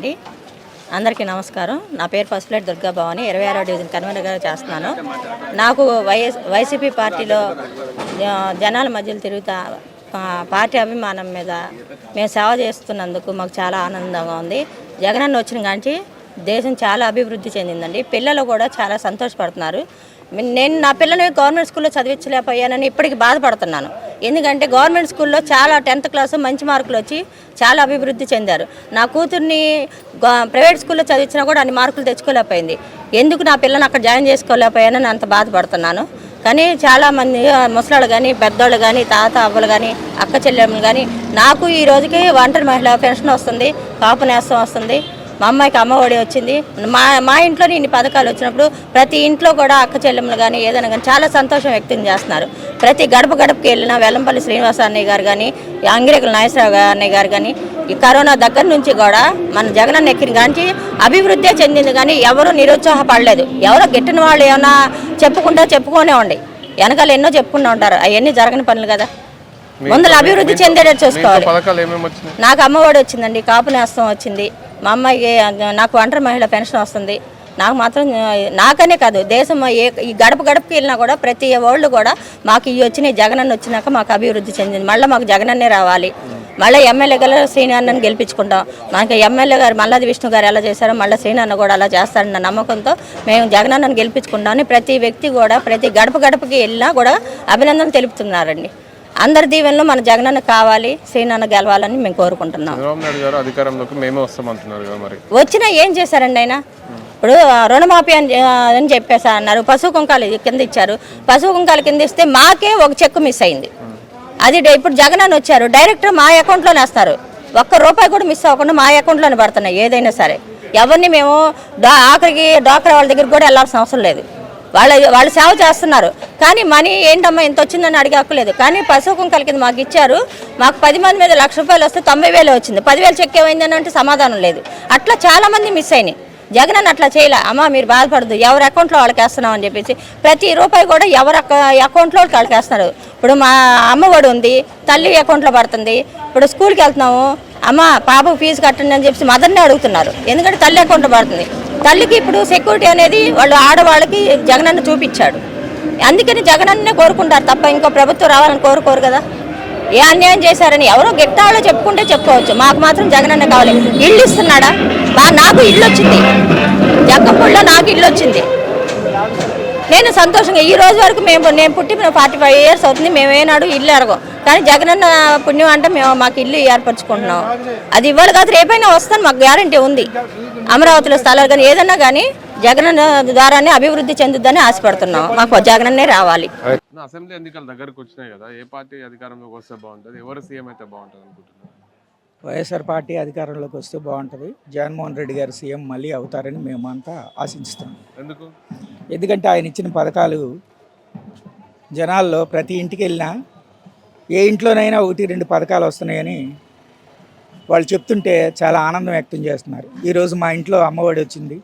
అండి. అందరికీ నమస్కారం. నా పేరు పసుపులేటి దుర్గా భవాని ఇరవై ఆరో డివిజన్ కన్వీనర్గా చేస్తున్నాను. నాకు వైఎస్ వైసీపీ పార్టీలో జనాల మధ్యలో తిరుగుతా పార్టీ అభిమానం మీద మేము సేవ చేస్తున్నందుకు మాకు చాలా ఆనందంగా ఉంది. జగనన్న వచ్చిన కాంచి దేశం చాలా అభివృద్ధి చెందిందండి. పిల్లలు కూడా చాలా సంతోషపడుతున్నారు. నేను నా పిల్లని గవర్నమెంట్ స్కూల్లో చదివించలేకపోయానని ఇప్పటికి బాధపడుతున్నాను. ఎందుకంటే గవర్నమెంట్ స్కూల్లో చాలా టెన్త్ క్లాస్ మంచి మార్కులు వచ్చి చాలా అభివృద్ధి చెందారు. నా కూతుర్ని గ- ప్రైవేట్ స్కూల్లో చదివించినా కూడా అన్ని మార్కులు తెచ్చుకోలేకపోయింది. ఎందుకు నా పిల్లని అక్కడ జాయిన్ చేసుకోలేకపోయానని అంత బాధపడుతున్నాను. కానీ చాలామంది ముసలాళ్ళు కానీ పెద్దోళ్ళు కానీ తాత అవ్వలు కానీ అక్క చెల్లెమ్మలు కానీ నాకు ఈ రోజుకి ఒంటరి మహిళ పెన్షన్ వస్తుంది కాపు నేస్తం వస్తుంది. మా అమ్మాయికి అమ్మఒడి వచ్చింది. మా మా ఇంట్లోనే ఇన్ని పథకాలు వచ్చినప్పుడు ప్రతి ఇంట్లో కూడా అక్క చెల్లెములు కానీ ఏదైనా కానీ చాలా సంతోషం వ్యక్తం చేస్తున్నారు. ప్రతి గడప గడపకి వెళ్ళిన వెల్లంపల్లి శ్రీనివాస అన్నయ్య గారు కానీ అంగిరేకుల నాగేశ్వరరావు అన్నయ్య గారు కానీ ఈ కరోనా దగ్గర నుంచి కూడా మన జగనన్న ఎక్కిన కానీ అభివృద్ధి చెందింది కానీ ఎవరు నిరుత్సాహపడలేదు. ఎవరో గిట్టిన వాళ్ళు ఏమైనా చెప్పుకుంటా చెప్పుకోనే ఉండి. వెనకాల ఎన్నో చెప్పుకుంటూ ఉంటారు. అవన్నీ జరగని పనులు కదా. ముందర అభివృద్ధి చెందేటట్టు చూసుకోవాలి. నాకు అమ్మఒడి వచ్చిందండి కాపు నేస్తం వచ్చింది. మా అమ్మాయికి నాకు ఒంటరి మహిళ పెన్షన్ వస్తుంది. నాకు మాత్రం నాకనే కాదు దేశం ఏ ఈ గడప గడపకి వెళ్ళినా కూడా ప్రతి వాళ్ళు కూడా మాకు ఇవి వచ్చినాయి జగనన్న వచ్చినాక మాకు అభివృద్ధి చెందింది. మళ్ళీ మాకు జగనన్నే రావాలి. మళ్ళీ ఎమ్మెల్యే గల శ్రీనాన్నని గెలిపించుకుంటాం. మనకి ఎమ్మెల్యే గారు మల్లాది విష్ణు గారు ఎలా చేశారో మళ్ళీ శ్రీనాన్న కూడా అలా చేస్తారన్న నమ్మకంతో మేము జగనన్నని గెలిపించుకుంటామని ప్రతి వ్యక్తి కూడా ప్రతి గడప గడపకి వెళ్ళినా కూడా అభినందనలు తెలుపుతున్నారండి. అందరి దీవెనలో మన జగనన్న కావాలి శ్రీనాన్న గెలవాలని మేము కోరుకుంటున్నాం. చంద్రబాబు నాయుడు గారు అధికారంలోకి మేమే వస్తామంటున్నారు కదా మరి. వచ్చినా ఏం చేశారండి ఆయన? ఇప్పుడు రుణమాఫీ అని అని చెప్పేసి అన్నారు. పశువు కుంకాలు కింద ఇచ్చారు. పశువు కుంకాలు కింద ఇస్తే మాకే ఒక చెక్ మిస్ అయింది. అది ఇప్పుడు జగన్ అని వచ్చారు. డైరెక్ట్ మా అకౌంట్లోనే వేస్తారు. ఒక్క రూపాయి కూడా మిస్ అవ్వకుండా మా అకౌంట్లోనే పడుతున్నాయి ఏదైనా సరే. ఎవరిని మేము డా ఆఖరికి డాక్టర్ వాళ్ళ దగ్గరికి కూడా వెళ్ళాల్సిన అవసరం లేదు. వాళ్ళ వాళ్ళు సేవ చేస్తున్నారు. కానీ మనీ ఏంటమ్మా ఇంత వచ్చిందని అడిగి హక్కు కానీ పశువు కలిగింది కింద మాకు ఇచ్చారు. మాకు పది మంది మీద లక్ష రూపాయలు వస్తే తొంభై వేలు వచ్చింది. పదివేలు చెక్ ఏమైందని అంటే సమాధానం లేదు. అట్లా చాలా మంది మిస్ అయినాయి. జగన్ అని అట్లా చేయలే. అమ్మ మీరు బాధపడదు ఎవరి అకౌంట్లో వాళ్ళకి వేస్తున్నాం అని చెప్పేసి ప్రతి రూపాయి కూడా ఎవరి అకౌంట్లో వాళ్ళకి వేస్తున్నారు. ఇప్పుడు మా అమ్మఒడి ఉంది. తల్లి అకౌంట్లో పడుతుంది. ఇప్పుడు స్కూల్కి వెళ్తున్నాము. అమ్మ పాప ఫీజు కట్టండి అని చెప్పి మదర్ని అడుగుతున్నారు. ఎందుకంటే తల్లి అకౌంట్లో పడుతుంది. తల్లికి ఇప్పుడు సెక్యూరిటీ అనేది వాళ్ళు ఆడవాళ్ళకి జగనన్న చూపించాడు. అందుకని జగనన్నే కోరుకుంటారు తప్ప ఇంకో ప్రభుత్వం రావాలని కోరుకోరు కదా. ఏ అన్యాయం చేశారని ఎవరో గిట్టాలో చెప్పుకుంటే చెప్పుకోవచ్చు. మాకు మాత్రం జగనన్న కావాలి. ఇల్లు ఇస్తున్నాడా? మా నాకు ఇల్లు వచ్చింది. జగ్గంపూడిలో నాకు ఇల్లు వచ్చింది. నేను సంతోషంగా ఈ రోజు వరకు మేము నేను పుట్టి మేము ఫార్టీ ఫైవ్ ఇయర్స్ అవుతుంది. మేము ఏనాడు ఇల్లు ఎరగం కానీ జగనన్న పుణ్యం అంటే మేము మాకు ఇల్లు ఏర్పరచుకుంటున్నాం. అది ఇవ్వాలి కాదు రేపైనా వస్తాను మాకు గ్యారంటీ ఉంది. అమరావతిలో స్థలాలు కానీ ఏదన్నా కానీ జగనన్న ద్వారానే అభివృద్ధి చెందుద్దని ఆశపడుతున్నాం. మాకు జగనన్నే రావాలి. అసెంబ్లీ ఎన్నికల దగ్గరకు వచ్చినాయి కదా ఏ పార్టీ అధికారంలోకి వస్తే బాగుంటుంది? ఎవరు సీఎం అయితే బాగుంటుంది అనుకుంటున్నారు? వైఎస్ఆర్ పార్టీ అధికారంలోకి వస్తే బాగుంటుంది. జగన్మోహన్ రెడ్డి గారు సీఎం మళ్ళీ అవుతారని మేమంతా ఆశిస్తున్నాం ఎందుకు? ఎందుకంటే ఆయన ఇచ్చిన పథకాలు జనాల్లో ప్రతి ఇంటికి వెళ్ళినా ఏ ఇంట్లోనైనా ఒకటి రెండు పథకాలు వస్తున్నాయని వాళ్ళు చెప్తుంటే చాలా ఆనందం వ్యక్తం చేస్తున్నారు. ఈరోజు మా ఇంట్లో అమ్మఒడి వచ్చింది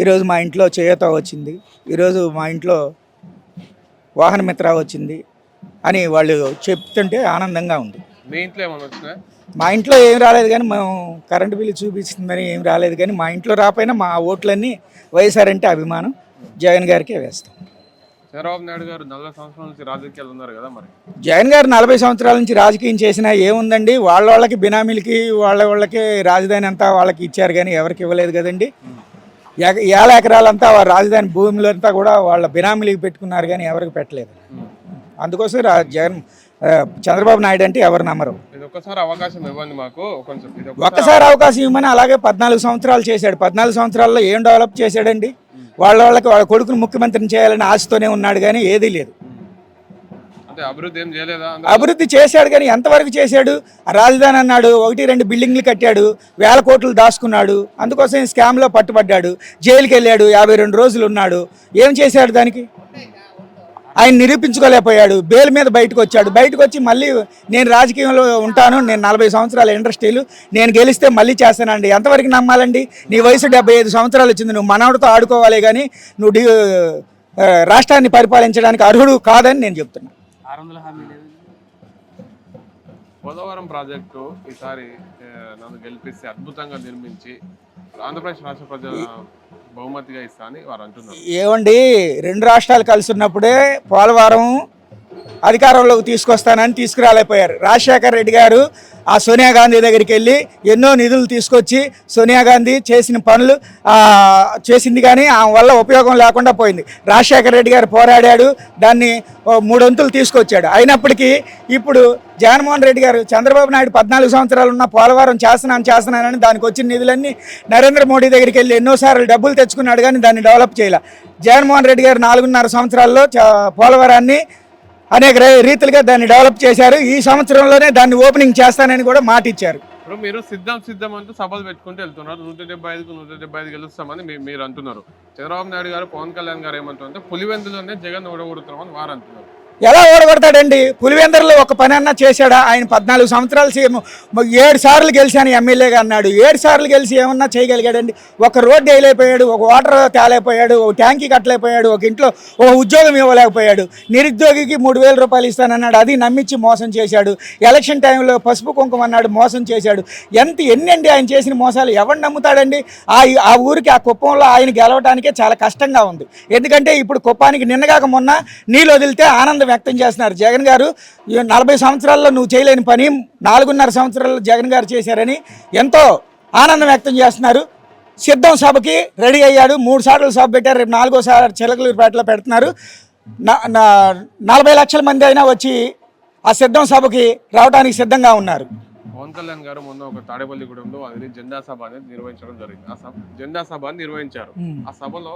ఈరోజు మా ఇంట్లో చేయూత వచ్చింది ఈరోజు మా ఇంట్లో వాహన మిత్ర వచ్చింది అని వాళ్ళు చెప్తుంటే ఆనందంగా ఉంది. మీ ఇంట్లో ఏమైనా మా ఇంట్లో ఏం రాలేదు కానీ మేము కరెంటు బిల్లు చూపిస్తుందని ఏం రాలేదు కానీ మా ఇంట్లో రాపోయినా మా ఓట్లన్నీ వైఎస్ఆర్ అంటే అభిమానం. జగన్ గారికే వేస్తాం. చంద్రబాబు నాయుడు గారు నలభై సంవత్సరాల నుంచి రాజకీయాలు ఉన్నారు కదా మరి? జగన్ గారు నలభై సంవత్సరాల నుంచి రాజకీయం చేసినా ఏముందండి? వాళ్ళ వాళ్ళకి బినామీలకి వాళ్ళ వాళ్ళకి రాజధాని అంతా వాళ్ళకి ఇచ్చారు కానీ ఎవరికి ఇవ్వలేదు కదండి? ఏళ్ళ ఎకరాలంతా వాళ్ళ రాజధాని భూములు అంతా కూడా వాళ్ళ బినామీలకి పెట్టుకున్నారు కానీ ఎవరికి పెట్టలేదు. అందుకోసం జగన్ చంద్రబాబు నాయుడు అంటే ఎవరు నమ్మరు. ఒక్కసారి అవకాశం ఇవ్వండి మాకు. ఒక్కసారి అవకాశం ఇవ్వమని అలాగే పద్నాలుగు సంవత్సరాలు చేశాడు. పద్నాలుగు సంవత్సరాల్లో ఏం డెవలప్ చేశాడండి? వాళ్ళ వాళ్ళకి వాళ్ళ కొడుకును ముఖ్యమంత్రిని చేయాలని ఆశతోనే ఉన్నాడు కానీ ఏదీ లేదు. అంటే అభివృద్ధి చేశాడు కానీ ఎంతవరకు చేశాడు? రాజధాని అన్నాడు ఒకటి రెండు బిల్డింగ్లు కట్టాడు వేల కోట్లు దాచుకున్నాడు అందుకోసం స్కామ్లో పట్టుబడ్డాడు జైలుకి వెళ్ళాడు యాభై రెండు రోజులు ఉన్నాడు. ఏం చేశాడు దానికి? ఆయన నిరూపించుకోలేకపోయాడు. బెయిల్ మీద బయటకు వచ్చాడు. బయటకు వచ్చి మళ్ళీ నేను రాజకీయంలో ఉంటాను. నేను నలభై సంవత్సరాల ఇండస్ట్రీలు. నేను గెలిస్తే మళ్ళీ చేస్తానండి. ఎంతవరకు నమ్మాలండి? నీ వయసు డెబ్బై ఐదు సంవత్సరాలు వచ్చింది. నువ్వు మనవడితో ఆడుకోవాలి కానీ నువ్వు రాష్ట్రాన్ని పరిపాలించడానికి అర్హుడు కాదని నేను చెప్తున్నా. పోలవరం ప్రాజెక్టు ఈసారి నన్ను గెలిపిస్తే అద్భుతంగా నిర్మించి ఆంధ్రప్రదేశ్ రాష్ట్ర ప్రజల బహుమతిగా ఇస్తా అని వారు అంటున్నారు. ఏమండి రెండు రాష్ట్రాలు కలిసి ఉన్నప్పుడే పోలవరం అధికారంలోకి తీసుకొస్తానని తీసుకురాలేకపోయారు. రాజశేఖర్ రెడ్డి గారు ఆ సోనియా గాంధీ దగ్గరికి వెళ్ళి ఎన్నో నిధులు తీసుకొచ్చి సోనియా గాంధీ చేసిన పనులు చేసింది కానీ ఆ వల్ల ఉపయోగం లేకుండా పోయింది. రాజశేఖర్ రెడ్డి గారు పోరాడాడు దాన్ని మూడొంతులు తీసుకొచ్చాడు. అయినప్పటికీ ఇప్పుడు జగన్మోహన్ రెడ్డి గారు చంద్రబాబు నాయుడు పద్నాలుగు సంవత్సరాలు ఉన్న పోలవరం చేస్తున్నాను చేస్తున్నానని దానికి వచ్చిన నిధులన్నీ నరేంద్ర మోడీ దగ్గరికి వెళ్ళి ఎన్నోసార్లు డబ్బులు తెచ్చుకున్నాడు కానీ దాన్ని డెవలప్ చేయాల. జగన్మోహన్ రెడ్డి గారు నాలుగున్నర సంవత్సరాల్లో పోలవరాన్ని అనేక రీతిలుగా దాన్ని డెవలప్ చేశారు. ఈ సంవత్సరంలోనే దాన్ని ఓపెనింగ్ చేస్తానని కూడా మాట ఇచ్చారు ఇప్పుడు మీరు సిద్ధం సిద్ధం అంటూ సభలు పెట్టుకుంటూ వెళ్తున్నారు. నూట డెబ్బై ఐదుకు నూట డెబ్బై ఐదు గెలుస్తామని మీరు అంటున్నారు చంద్రబాబు నాయుడు గారు పవన్ కళ్యాణ్ గారు ఏమంటారంటే పులివెందులోనే జగన్ ఓడగొడుతున్నామని వారు అంటున్నారు ఎలా ఓడగొడతాడండి? పులివెందరిలో ఒక పని అన్నా చేశాడా? ఆయన పద్నాలుగు సంవత్సరాలు సీఎం. ఏడు సార్లు గెలిచాను ఎమ్మెల్యేగా అన్నాడు. ఏడు సార్లు గెలిచి ఏమన్నా చేయగలిగాడండి? ఒక రోడ్డు వేయలేకపోయాడు ఒక వాటర్ తేలేకపోయాడు ఒక ట్యాంకీ కట్టలేకపోయాడు ఒక ఇంట్లో ఒక ఉద్యోగం ఇవ్వలేకపోయాడు. నిరుద్యోగికి మూడు వేల రూపాయలు ఇస్తానన్నాడు. అది నమ్మించి మోసం చేశాడు. ఎలక్షన్ టైంలో పసుపు కుంకుమ అన్నాడు మోసం చేశాడు. ఎంత ఎన్నండి ఆయన చేసిన మోసాలు? ఎవరు నమ్ముతాడండి? ఆ ఆ ఊరికి ఆ కుప్పంలో ఆయన గెలవడానికే చాలా కష్టంగా ఉంది. ఎందుకంటే ఇప్పుడు కుప్పానికి నిన్నగాక మొన్న నీళ్ళు వదిలితే ఆనందం వ్యక్తం చేస్తున్నారు. జగన్ గారు నలభై సంవత్సరాల్లో నువ్వు చేయలేని పని నాలుగున్నర సంవత్సరాల్లో జగన్ గారు చేశారని ఎంతో ఆనందం వ్యక్తం చేస్తున్నారు. సిద్ధం సభకి రెడీ అయ్యాడు. మూడు సార్లు సభ పెట్టారు. రేపు నాలుగోసారి చిలకలూరుపేటలో పెడుతున్నారు. నలభై లక్షల మంది అయినా వచ్చి ఆ సిద్ధం సభకి రావడానికి సిద్ధంగా ఉన్నారు. పవన్ కళ్యాణ్ గారు మొన్న ఒక తాడేపల్లిగూడెంలో అది జెండా సభ అనేది నిర్వహించడం జరిగింది. ఆ సభ జెండా సభ నిర్వహించారు. ఆ సభలో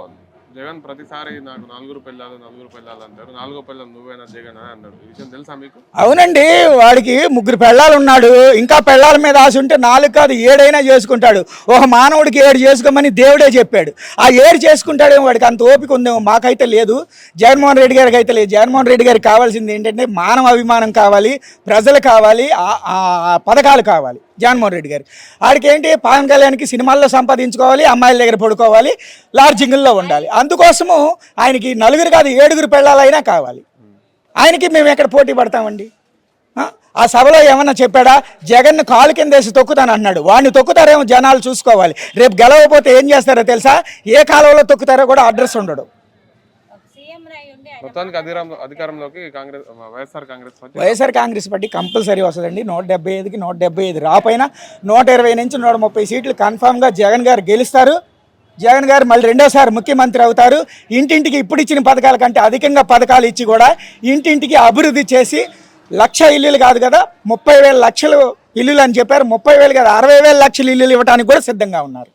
జగన్ ప్రతిసారి నాకు నలుగురు పెళ్ళాలి నలుగురు పెళ్ళాలి అంటారు. నాలుగో పెళ్ళాలి నువ్వేనా జగన్ అని అన్నాడు. ఈ విషయం తెలుసా మీకు? అవునండి వాడికి ముగ్గురు పెళ్ళాలు ఉన్నాడు. ఇంకా పెళ్ళాల మీద ఆశ ఉంటే నాలుగు కాదు ఏడైనా చేసుకుంటాడు. ఒక మానవుడికి ఏడు చేసుకోమని దేవుడే చెప్పాడు. ఆ ఏడు చేసుకుంటాడేమో వాడికి అంత ఓపిక ఉందేమో మాకైతే లేదు. జగన్మోహన్ రెడ్డి గారికి అయితే లేదు. జగన్మోహన్ రెడ్డి గారికి కావాల్సింది ఏంటంటే మానవ అభిమానం కావాలి ప్రజలు కావాలి ఆ- ఆ పథకాలు కావాలి. జగన్మోహన్ రెడ్డి గారు. ఆడికి ఏంటి పవన్ కళ్యాణ్కి సినిమాల్లో సంపాదించుకోవాలి అమ్మాయిల దగ్గర పడుకోవాలి లాడ్జింగుల్లో ఉండాలి. అందుకోసము ఆయనకి నలుగురు కాదు ఏడుగురు పెళ్ళాలైనా కావాలి. ఆయనకి మేము ఎక్కడ పోటీ పడతామండి? ఆ? ఆ సభలో ఏమన్నా చెప్పాడా? జగన్ కాలు కింద వేసి తొక్కుతాను అన్నాడు. వాడిని తొక్కుతారేమో జనాలు చూసుకోవాలి. రేపు గెలవకపోతే ఏం చేస్తారో తెలుసా? ఏ కాలంలో తొక్కుతారో కూడా అడ్రస్ ఉండడు. మొత్తానికి అధికారం అధికారంలోకి Congress YSR Congress party YSR Congress party compulsory వస్తుందండి. నూట డెబ్బై ఐదుకి నూట డెబ్బై ఐదు రాపైన నూట ఇరవై నుంచి నూట ముప్పై సీట్లు కన్ఫామ్గా జగన్ గారు గెలుస్తారు. జగన్ గారు మళ్ళీ రెండోసారి ముఖ్యమంత్రి అవుతారు. ఇంటింటికి ఇప్పుడు ఇచ్చిన పథకాల కంటే అధికంగా పథకాలు ఇచ్చి కూడా ఇంటింటికి అభివృద్ధి చేసి లక్ష ఇల్లులు కాదు కదా ముప్పై వేల లక్షలు ఇల్లులు అని చెప్పారు. ముప్పై వేలు కదా అరవై వేల లక్షలు ఇల్లులు ఇవ్వడానికి కూడా సిద్ధంగా ఉన్నారు.